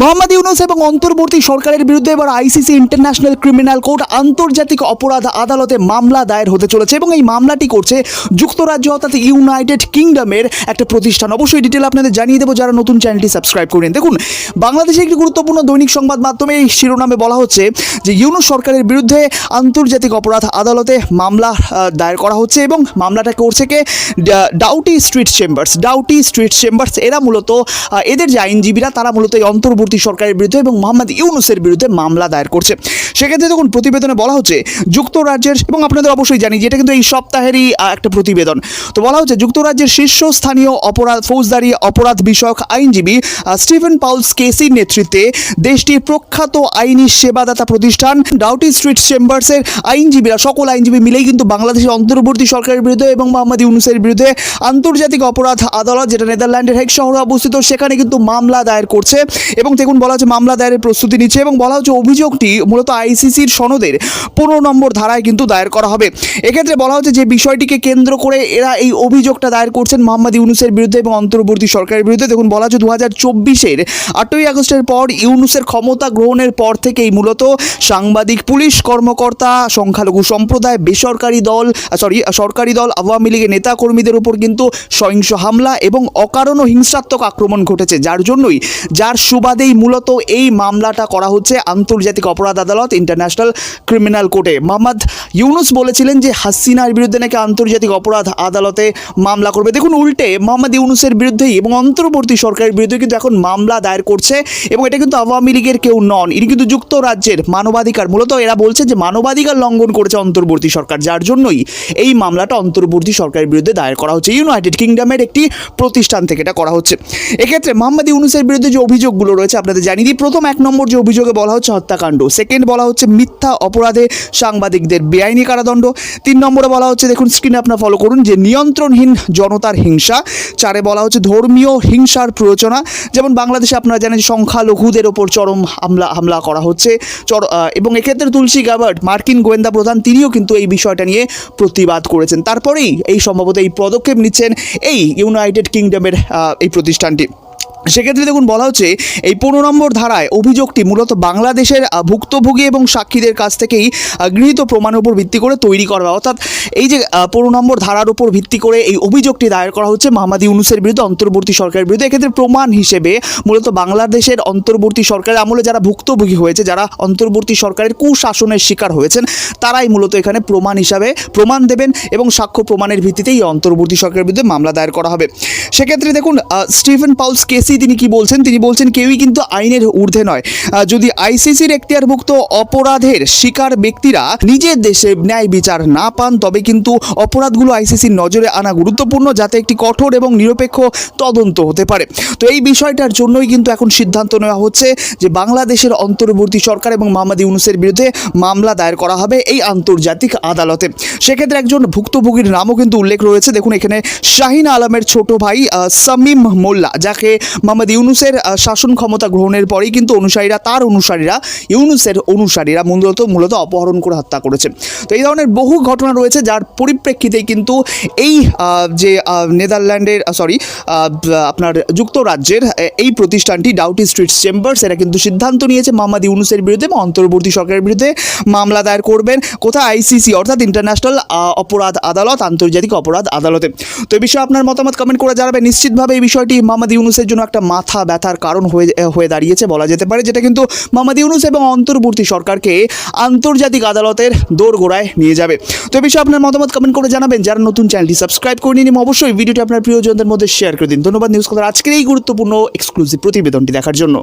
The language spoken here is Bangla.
মোহাম্মদ ইউনুস এবং অন্তর্বর্তী সরকারের বিরুদ্ধে এবার আইসিসি ইন্টারন্যাশনাল ক্রিমিনাল কোর্ট আন্তর্জাতিক অপরাধ আদালতে মামলা দায়ের হতে চলেছে এবং এই মামলাটি করছে যুক্তরাজ্য অর্থাৎ ইউনাইটেড কিংডমের একটা প্রতিষ্ঠান। অবশ্যই ডিটেল আপনাদের জানিয়ে দেবো, যারা নতুন চ্যানেলটি সাবস্ক্রাইব করেন দেখুন, বাংলাদেশে একটি গুরুত্বপূর্ণ দৈনিক সংবাদ মাধ্যমে এই শিরোনামে বলা হচ্ছে যে ইউনুস সরকারের বিরুদ্ধে আন্তর্জাতিক অপরাধ আদালতে মামলা দায়ের করা হচ্ছে এবং মামলাটা করছে কে? Doughty Street Chambers. Doughty Street Chambers, এরা মূলত এদের যে আইনজীবীরা, তারা মূলত এই অন্তর্বর্তী সরকারের বিরুদ্ধে এবং মোহাম্মদ ইউনুসের বিরুদ্ধে মামলা দায়ের করছে। সেক্ষেত্রে দেখুন প্রতিবেদনে বলা হচ্ছে যুক্তরাজ্যের এবং আপনাদের অবশ্যই জানি যে এটা কিন্তু এই সপ্তাহেরই একটা প্রতিবেদন। তো বলা হচ্ছে যুক্তরাজ্যের শীর্ষস্থানীয় অপরাধ ফৌজদারি অপরাধ বিষয়ক আইনজীবী আহ, স্টিফেন পাউলস কেসির নেতৃত্বে দেশটির প্রখ্যাত আইনি সেবাদাতা প্রতিষ্ঠান ডাউটি স্ট্রিট চেম্বার্সের আইনজীবীরা সকল আইনজীবী মিলেই কিন্তু বাংলাদেশের অন্তর্বর্তী সরকারের বিরুদ্ধে এবং মোহাম্মদ ইউনুসের বিরুদ্ধে আন্তর্জাতিক অপরাধ আদালত যেটা নেদারল্যান্ডের হেক শহরে অবস্থিত সেখানে কিন্তু মামলা দায়ের করছে। এবং দেখুন, বলা হচ্ছে মামলা দায়েরের প্রস্তুতি নিচ্ছে এবং বলা হচ্ছে অভিযোগটি মূলত আইসিসির সনদের পনেরো নম্বর ধারায় কিন্তু দায়ের করা হবে। এক্ষেত্রে বলা হচ্ছে যে বিষয়টিকে কেন্দ্র করে এরা এই অভিযোগটা দায়ের করছেন মোহাম্মদ ইউনুসের বিরুদ্ধে এবং অন্তর্বর্তী সরকারের বিরুদ্ধে। দেখুন, বলা হচ্ছে দু হাজার চব্বিশের আটই আগস্টের পর ইউনুসের ক্ষমতা গ্রহণের পর থেকেই মূলত সাংবাদিক, পুলিশ কর্মকর্তা, সংখ্যালঘু সম্প্রদায়, বেসরকারি দল সরি সরকারি দল, আওয়ামী লীগের নেতা কর্মীদের উপর কিন্তু সহিংস হামলা এবং অকারণ হিংসাত্মক আক্রমণ ঘটেছে। যার জন্যই, যার সুবাদেই মূলত এই মামলাটা করা হচ্ছে আন্তর্জাতিক অপরাধ আদালত ইন্টারন্যাশনাল ক্রিমিনাল কোর্টে। মোহাম্মদ ইউনুস বলেছিলেন যে হাসিনার বিরুদ্ধে নাকি আন্তর্জাতিক অপরাধ আদালতে মামলা করবে। দেখুন, উল্টে মোহাম্মদ ইউনুসের বিরুদ্ধেই এবং অন্তর্বর্তী সরকারের বিরুদ্ধে কিন্তু এখন মামলা দায়ের করছে এবং এটা কিন্তু আওয়ামী লীগের কেউ নন, ইনি কিন্তু যুক্তরাজ্যের মানবাধিকার। মূলত এরা বলছে যে মানবাধিকার লঙ্ঘন করেছে অন্তর্বর্তী সরকার, যার জন্যই এই মামলাটা অন্তর্বর্তী সরকারের বিরুদ্ধে দায়ের করা হচ্ছে। ইউনাইটেড কিংডমের একটি প্রতিষ্ঠান থেকে এটা করা হচ্ছে। এক্ষেত্রে মোহাম্মদ ইউনুসের বিরুদ্ধে যে অভিযোগগুলো রয়েছে আপনাদের জানিয়ে দিই। প্রথম এক নম্বর যে অভিযোগে বলা হচ্ছে হত্যাকাণ্ড সেকেন্ড বলা হচ্ছে মিথ্যা অপরাধে সাংবাদিকদের বেআইনি কারাদণ্ড, তিন নম্বরে বলা হচ্ছে দেখুন স্ক্রিনে আপনার ফলো করুন যে নিয়ন্ত্রণহীন জনতার হিংসা, চারে বলা হচ্ছে ধর্মীয় হিংসার প্ররোচনা, যেমন বাংলাদেশে আপনারা জানেন সংখ্যালঘুদের ওপর চরম হামলা হামলা করা হচ্ছে, চর এবং এক্ষেত্রে তুলসী গাবার্ড মার্কিন গোয়েন্দা প্রধান তিনিও কিন্তু এই বিষয়টা নিয়ে প্রতিবাদ করেছেন। তারপরেই এই সম্ভবত এই পদক্ষেপ নিচ্ছেন এই ইউনাইটেড কিংডমের এই প্রতিষ্ঠানটি। সেক্ষেত্রে দেখুন বলা হচ্ছে, এই পনেরো নম্বর ধারায় অভিযোগটি মূলত বাংলাদেশের ভুক্তভোগী এবং সাক্ষীদের কাছ থেকেই গৃহীত প্রমাণের উপর ভিত্তি করে তৈরি করা অর্থাৎ এই যে পনেরো নম্বর ধারার উপর ভিত্তি করে এই অভিযোগটি দায়ের করা হচ্ছে মোহাম্মদ ইউনুসের বিরুদ্ধে অন্তর্বর্তী সরকারের বিরুদ্ধে। এক্ষেত্রে প্রমাণ হিসেবে মূলত বাংলাদেশের অন্তর্বর্তী সরকারের আমলে যারা ভুক্তভোগী হয়েছে, যারা অন্তর্বর্তী সরকারের কুশাসনের শিকার হয়েছেন, তারাই মূলত এখানে প্রমাণ হিসাবে প্রমাণ দেবেন এবং সাক্ষ্য প্রমাণের ভিত্তিতেই এই অন্তর্বর্তী সরকারের বিরুদ্ধে মামলা দায়ের করা হবে। সেক্ষেত্রে দেখুন স্টিফেন পাউলস কেসি তিনি কি বলছেন? তিনি বলছেন কেউই কিন্তু আইনের ঊর্ধ্বে নয়। যদি আইসিসির এখতিয়ারভুক্ত অপরাধের শিকার ব্যক্তিরা নিজের দেশে ন্যায় বিচার না পান, তবে কিন্তু অপরাধগুলো আইসিসির নজরে আনা গুরুত্বপূর্ণ যাতে একটি কঠোর এবং নিরপেক্ষ তদন্ত হতে পারে। তো এই বিষয়টার জন্যই কিন্তু এখন সিদ্ধান্ত নেওয়া হচ্ছে যে বাংলাদেশের অন্তর্বর্তী সরকার এবং মোহাম্মদ ইউনুসের বিরুদ্ধে মামলা দায়ের করা হবে এই আন্তর্জাতিক আদালতে। সেক্ষেত্রে একজন ভুক্তভোগীর নামও কিন্তু উল্লেখ রয়েছে। দেখুন, এখানে শাহিন আলমের ছোট ভাই সামিম মোল্লা, যাকে মোহাম্মদ ইউনুসের শাসন ক্ষমতা গ্রহণের পরেই কিন্তু অনুসারীরা, তার অনুসারীরা, ইউনুসের অনুসারীরা মূলত মূলত অপহরণ করে হত্যা করেছে। তো এই ধরনের বহু ঘটনা রয়েছে যার পরিপ্রেক্ষিতেই কিন্তু এই যে নেদারল্যান্ডের সরি আপনার যুক্তরাজ্যের এই প্রতিষ্ঠানটি, ডাউটি স্ট্রিট চেম্বার্স, এরা কিন্তু সিদ্ধান্ত নিয়েছে মোহাম্মদ ইউনুসের বিরুদ্ধে এবং অন্তর্বর্তী সরকারের বিরুদ্ধে মামলা দায়ের করবেন। কোথায়? আইসিসি অর্থাৎ ইন্টারন্যাশনাল অপরাধ আদালত, আন্তর্জাতিক অপরাধ আদালতে। তো এই বিষয়ে আপনার মতামত কমেন্ট করে জানাবেন। নিশ্চিতভাবে এই বিষয়টি মোহাম্মদ ইউনুসের জন্য একটা মাথা ব্যথার কারণ হয়ে হয়ে দাঁড়িয়েছে বলা যেতে পারে, যেটা কিন্তু মোহাম্মদ ইউনুস এবং অন্তর্বর্তী সরকারকে আন্তর্জাতিক আদালতের দোরগোড়ায় নিয়ে যাবে। তো এ বিষয়ে আপনার মতামত কমেন্ট করে জানাবেন। যারা নতুন চ্যানেলটি সাবস্ক্রাইব করে নিন অবশ্যই ভিডিওটি আপনার প্রিয়জনদের মধ্যে শেয়ার করে দিন। ধন্যবাদ নিউজ কথার আজকের এই গুরুত্বপূর্ণ এক্সক্লুসিভ প্রতিবেদনটি দেখার জন্য।